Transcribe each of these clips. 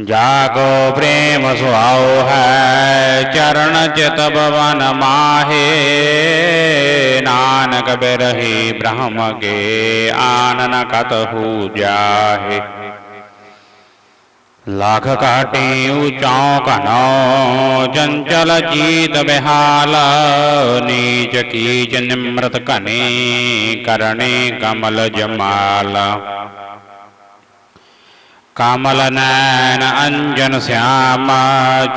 जाको प्रेम सुहाओ है, चरण चित भवन माहे। नानक बिरही ब्रह्म के आनन कतहु जाहे। लाख काटी ऊंचाओं कनो चंचल चीत बिहाल। नीच कीच निमृत कने करणे कमल जमाल। कमल नैन अंजन श्याम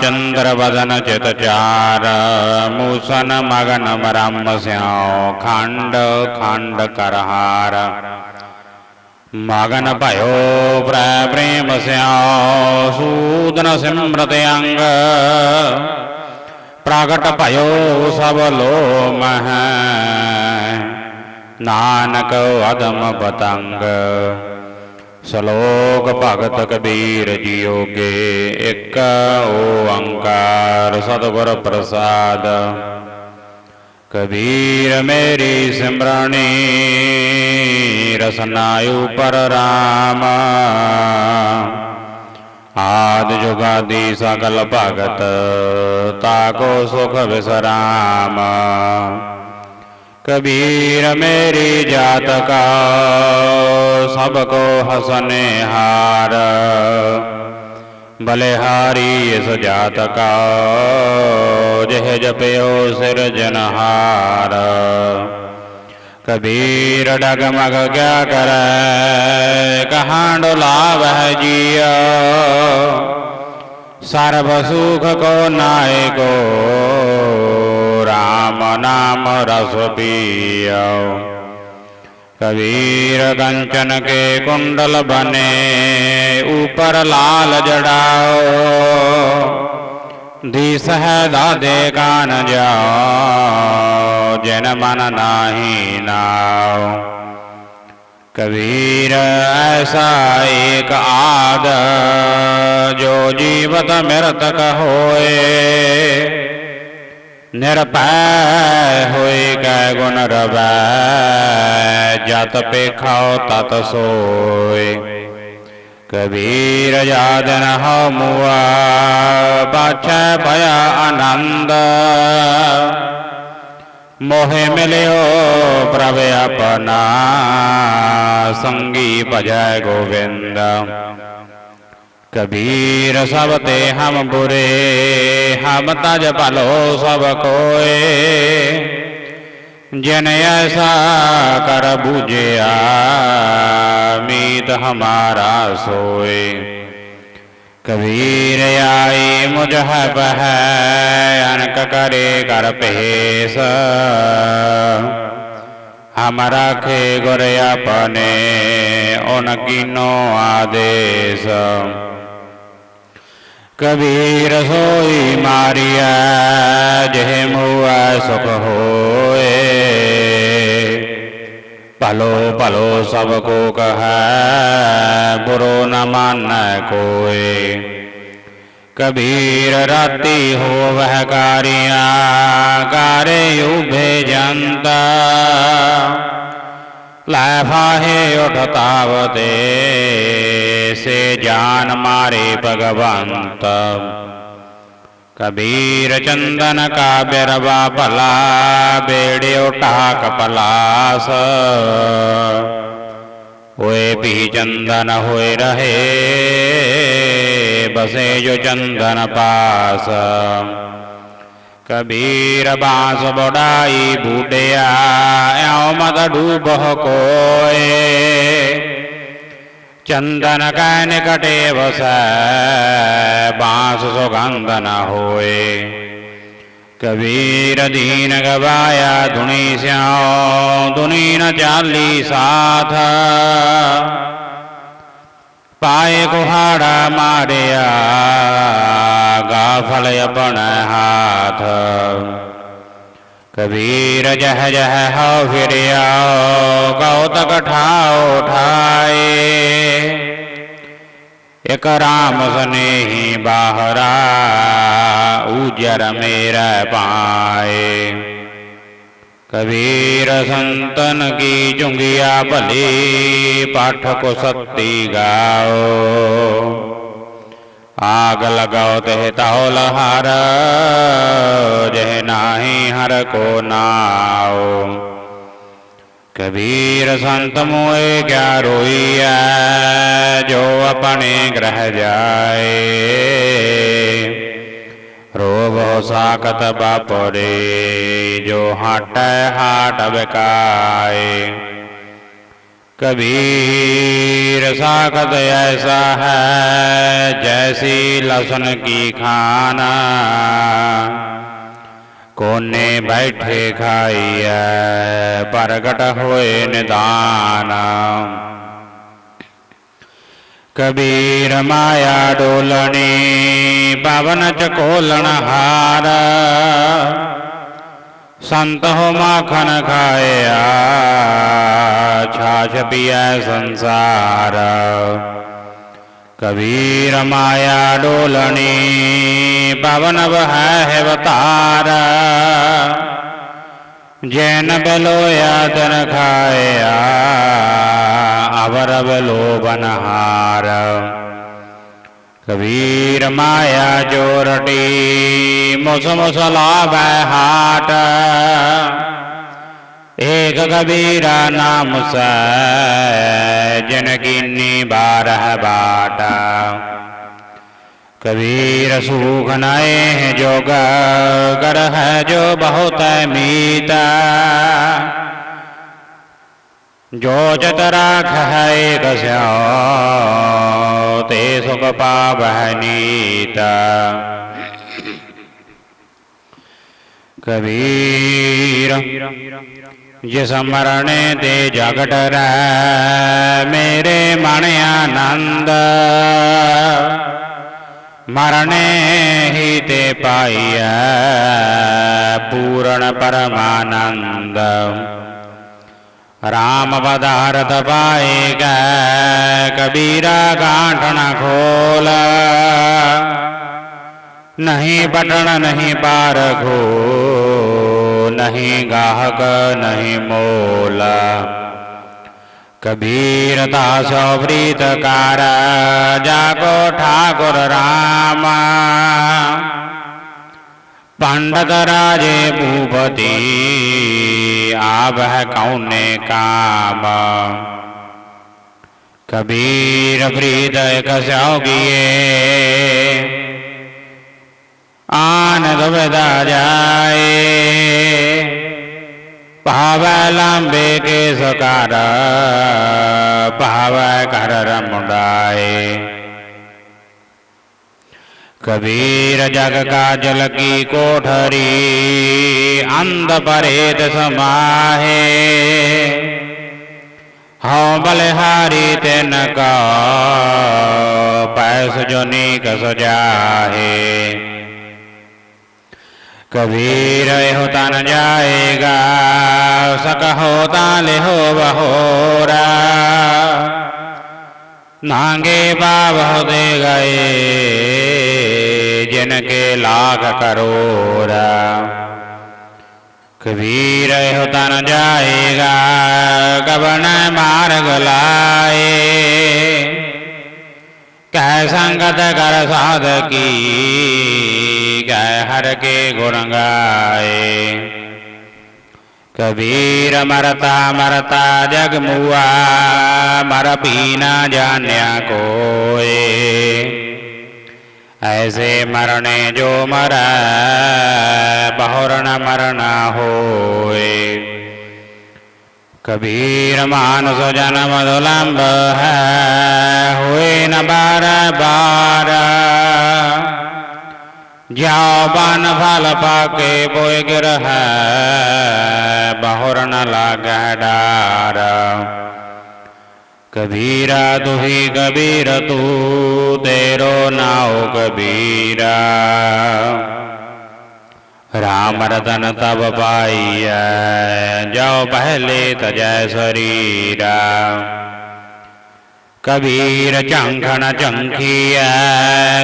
चंद्र वदन चित चार मूसन मगन मरम श्याओ खंड खंड करहार। मगन भयो प्रेम श्याओ सूदन सिमृत अंग। प्रगट भयो सब लो मह नानक अदम पतंग। श्लोक भगत कबीर जियो के एक ओंकार सतगुर प्रसाद। कबीर मेरी सिमरणी, रसनायु पर राम। आद जुगादि सकल भगत, ताको सुख विश्राम कबीर मेरी जात का सबको हसने हार। बलिहारी इस जात का जह जपयो सिरजनहार कबीर डगमग क्या कर कहाँ डुलाव है जिया। सर्व सुख को नाय को राम नाम रस कबीर कंचन के कुंडल बने ऊपर लाल जड़ाओ दिस है दादे कान जाओ जन मन नाही नाओ कबीर ऐसा एक आद, जो जीवत मृतक होए। निरपय हुई कै गुण रवै जत पे खाओ तत सोए कबीर यादन हो मुआ पाछ भया आनंद मोहे मिलियो प्रभ अपना संगी भजय गोविंद कबीर सब ते हम बुरे, हम तज पलो सब कोए। जन ऐसा कर बुझिया, मीत हमारा सोए। कबीर आई मुजहब है, अनक करे कर पेश। हम रखे गुर अपने उनकी नो आदेश। कबीर सोई मारिया, जह मुआ सुख होए। पलो पलो सबको कह, बुरो न मान कोए। कबीर राती हो वह कारिया कारे उभे जनता। लाफाहे उठतावते से जान मारे भगवंत। कबीर चंदन का बिरवा पला बेड़े उठा कपलास। हुए भी चंदन हुए रहे, बसे जो चंदन पास। कबीर बाँस बड़ाई एव मत डूब कोए। चंदन का निकटे बस बाँस सुगंध न होए कबीर दीन गवाया धुनी श्याओ धुनी न चाली साथ पाए कुहाड़ा मारिया गाफल अपन हाथ कबीर जह जह हो फिर आओ कौतक ठाओ ठाए एक राम स्नेही बाहरा, उजर मेरा पाए। कबीर संतन की चुंगिया भली पाठ को सत्ती गाओ। आग लगाओ ते ताओ लहार जह नाही हर को नाओ कबीर संत मोए क्या रोइया जो अपने ग्रह जाए रोब साकत बापरे जो हट हाट बकाए कबीर साकत ऐसा है, जैसी लसन की खाना। कोने बैठे खाइए, प्रगट हुए निदान। कबीर माया डोलनी, पवन चकोलन हार। संत हो माखन खाया छाछ पिया संसार। कबीर माया डोलनी पवन वह अवतार जैन बलोया तन खाया अवर बलो बनहार कबीर माया जोरटी मुस मुसला हाट। एक कबीरा नाम स जनकिन्नी बारह बाटा। कबीर सूख नए हैं जो गर है जो बहुत मीता। जो चतराख है ते सुख पावनीता कबीर जिस मरणे ते जगट मेरे मन आनंद। मरणे ही ते पाइय पूर्ण परमानंद। राम पदार्थ पाएगा कबीरा गांठ न खोला नहीं बटन नहीं पार घो नहीं गाहक, नहीं मोला। कबीरता सौप्रीत कार जागो ठाकुर राम। पंडित राजे भूपति आब है कौने काम? कबीर प्रीत कसौगिए आन बदा जाए। भाव लंबे के सकार, भाव कर रमुडाए। कबीर जग का जल की कोठरी अंध परेत समाहे। हाँ बलिहारी तेन का पैस जो नीक सजाहे। कबीर होता न जाएगा सक होता ले हो बहोरा। नांगे बाब दे गए लाख करोड़ा। कबीर होता जाएगा, गबन मार्ग लाए। कह संगत कर साध की, कह हर के गुण गाए। कबीर मरता मरता जग मुआ, मर पीना जान्या कोए। ऐसे मरने जो मर बहुर न मरना होए। कबीर मानस जन्म दुलम्ब है, हुए न बार बार। जाओ बन फल पाके बोए गिर है बहुर न लाग डार। कबीरा तुही कबीर तू, तेरो नाओ कबीरा। राम रतन तब पाइय जाओ पहले तजय शरीरा। कबीर चंखन चंखिय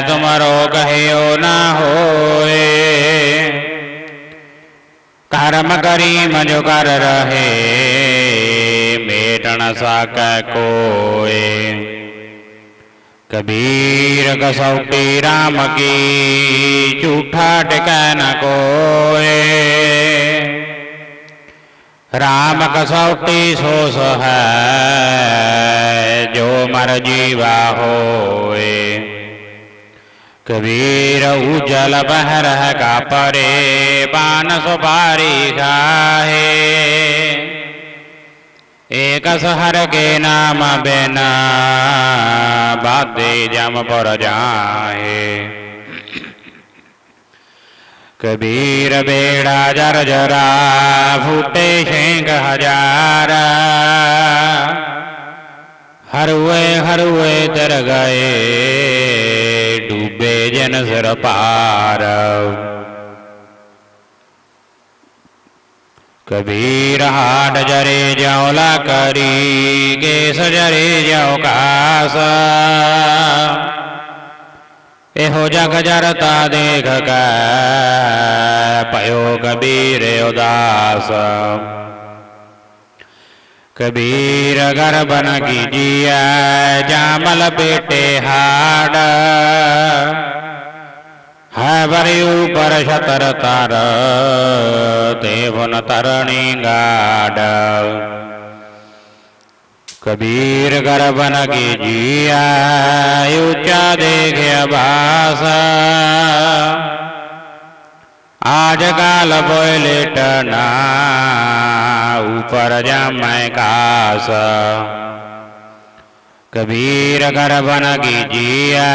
तुमरो कहो न होए। कर्म करी मजो कर रहे मेटन साक कोए। कबीर कसौटी राम की झूठा टिकै न कोए। राम कसौटी सोस है, जो मर जीवा होए। कबीर उजल बहर का परे पान सुपारी खाए एक सहर के नाम बिना बाधे जम पर जाए कबीर बेड़ा जर जरा, फूटे शेंग हज़ार। हरुए हरुए तर गए, डूबे जन सर पार। कबीर हाट जरे ज्योला करी गेस जरे ज्यो कास एहो जग जरता देख क पयो कबीर उदास। कबीर गर्भन जिया जामल बेटे हाड़। बरी ऊपर छतर तर देवन तरणी गाड कबीर गर्भन की जिया ऊँचा देखे आज काल बोय लेटना ऊपर जमै कास। कबीर कर बन कीजिए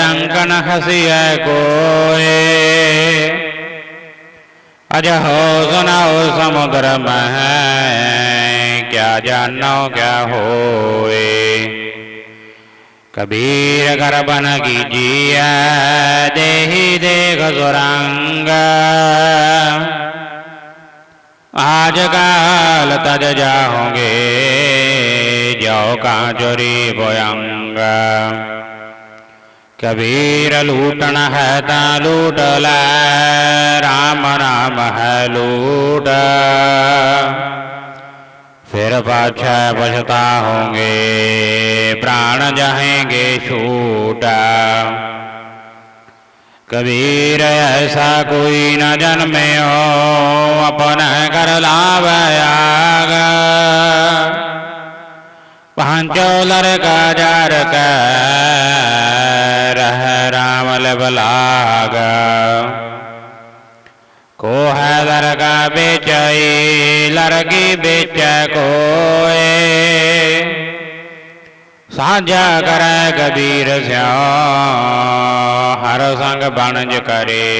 रंकन हसिय कोए अज हो सुनाओ समुद्र में क्या जानो क्या होए कबीर कर बन जिया देही देख सुरंग आज काल तज जाओगे जाओ का चोरी बोयंग कबीर लूटन है ता लूट लै राम है लूट फिर पाछा बचता होंगे, प्राण जाएँगे छूट। कबीर ऐसा कोई न जन्मे हो, अपन कर लावयाग। पांचो लड़का जार का रह राम लबलाग को है लड़का बेचई, लड़की बेच कोए। साझा कर कबीर स्यो, हर संग बनज करे।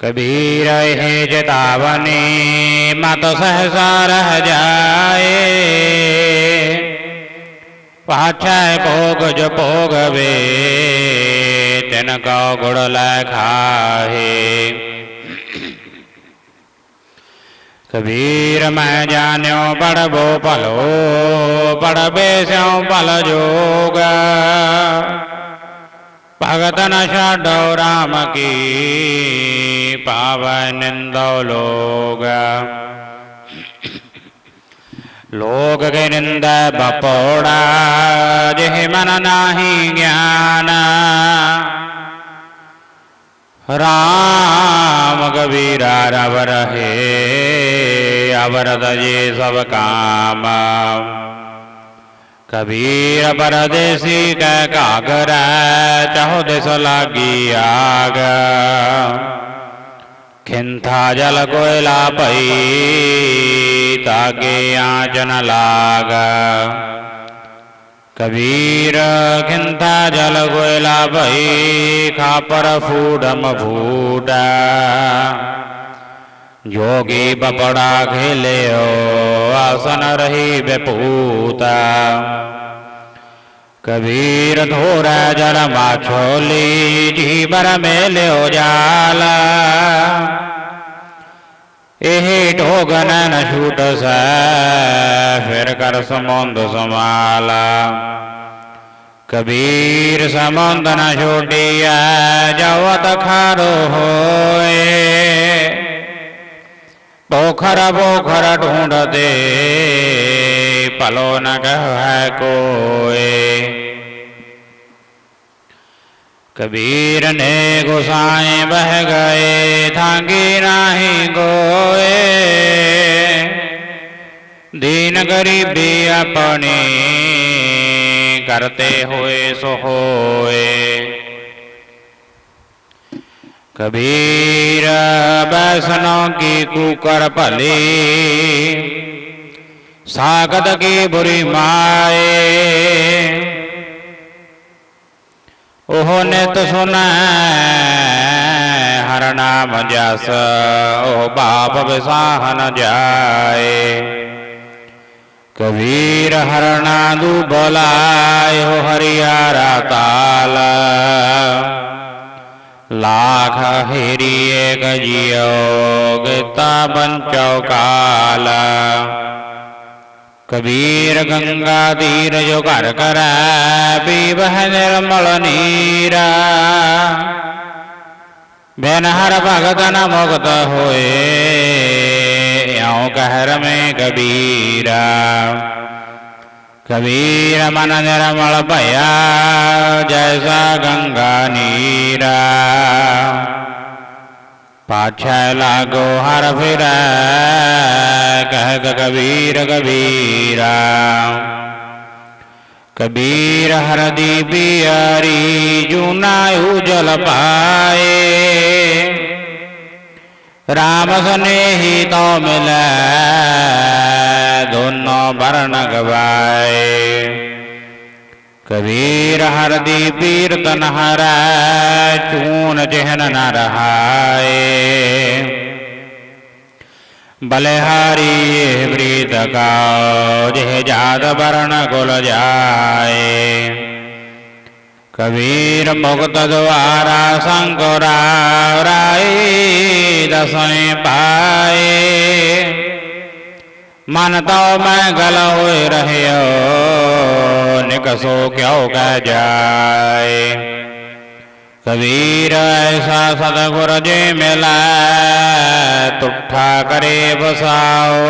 कबीर हे चेतावनी मत सहसा रह जाए। पाछा भोग जो भोगवे तिन कौ गुड़ खाहे कबीर मैं जान्यो बड़बो पलो बड़बे स्यो पल जोग। भगत न छो राम की पावन निंदो लोग। लोग के निंद बपोड़ा, जिह मन नाही ज्ञान। राम कबीरा रव रहे अवर दजे सब काम। कबीर परदेसी कै कागर चहो दिस लागी आग खिंथा जल कोयला पई, तागे आंचन लाग। कबीर खिंथा जल गोयला भई खापर फूडम फूटा। जोगी बपड़ा खेले आसन रही बेपूता। कबीर धोर जल माछोली जीवर में ले जाला। एही ढोगन न छूट स, फिर कर समुंद समाला कबीर समुंद न छोटिया जवत खारो होए। पोखर पोखर ढूंढते, पलो न कह कोई। कबीर ने गुसाए बह गए, थांगी नाही गोए दीन गरीबी अपनी करते हुए सो होए। कबीर बैसनों की कुकर भली। सागत की बुरी माए। ओह नित सुन हर नाम जस। ओह बाप विसाहन जाए। कबीर हरणा दू बोलाए, हो हरियारा लाख हेरी एक जियो गीता बंचो कबीर गंगा तीर जो घर कर पीबह निर्मल नीरा बिन हर भगत न मुक्त होए यो कहर में कबीरा कबीर मन निर्मल भया जैसा गंगा नीरा। पाछ लागो हर फिर कह कबीर कबीरा। कबीर हर दी बियारी, जूनायु जल पाए। राम सुने ही तो मिले दोनों वर्ण गवाए। कबीर हरदी पीर तन हर चून चिहन न रहाए। बलिहारी प्रीत का जह जात वर्ण कुल जाए। कबीर मुक्त द्वारा शंकराय दसवें पाए। मन तो मैं गल हो रहे निकसो क्यों कह जाए। कबीर ऐसा सदगुर जे मिला तुठा करे बसाओ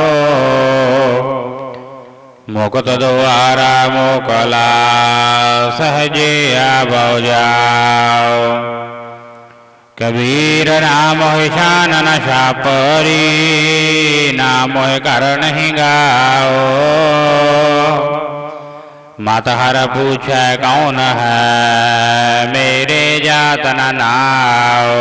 मुक्त द्वारा मोकला सहजे आब जाओ कबीर नाम शान नशा परी नाम कर नहीं गाओ। माता हर पूछ कौन है, मेरे जात न नाओ।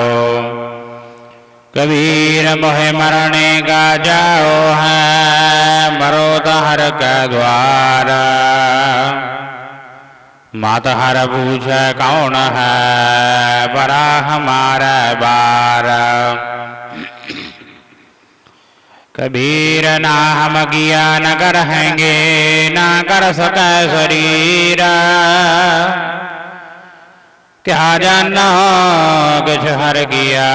कबीर मोहे मरने का जाओ है, मरो तो हर का द्वारा। मात हर पूछ कौन है? बड़ा हमारा बार। कबीर ना हम किया न करेंगे ना कर सके शरीर। क्या जाना कुछ हर किया,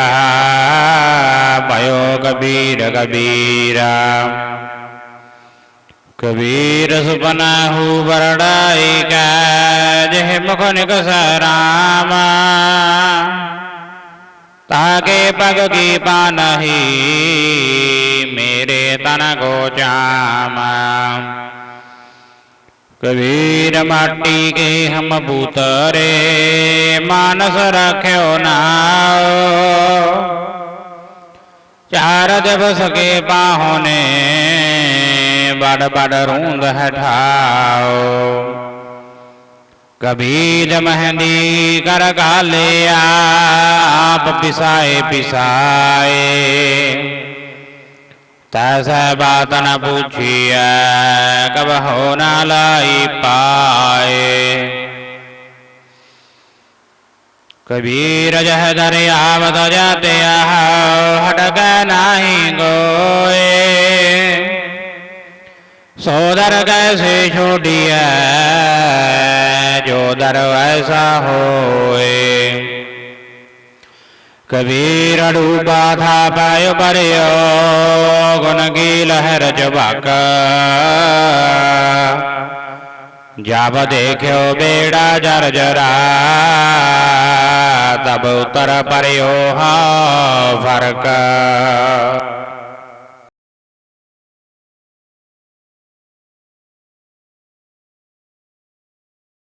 भयो कबीर कबीरा। कबीर सुपना हु बरडाई का जह मुख निकस रामा। ताके पग की पानही, मेरे तन को चामा। कबीर माटी के हम भूतरे मानस रख्यो नाओ चार जब सके पाहोने बड़ बड़ रूंद हठाओ कबीर मेहंदी कर काले आप पिसाए पिसाए। तैसे बात न पूछिए, कब हो न लाई पाए। कबीर जह दरियावत जाते हटक नाही गोए। सोदर कैसे छोड़िए जो दर वैसा होए। कबीर डूबा था पायो परियो गुन की लहर जबाक जब देखो बेड़ा जर जरा, तब उतर परियो हाँ फ़र्क।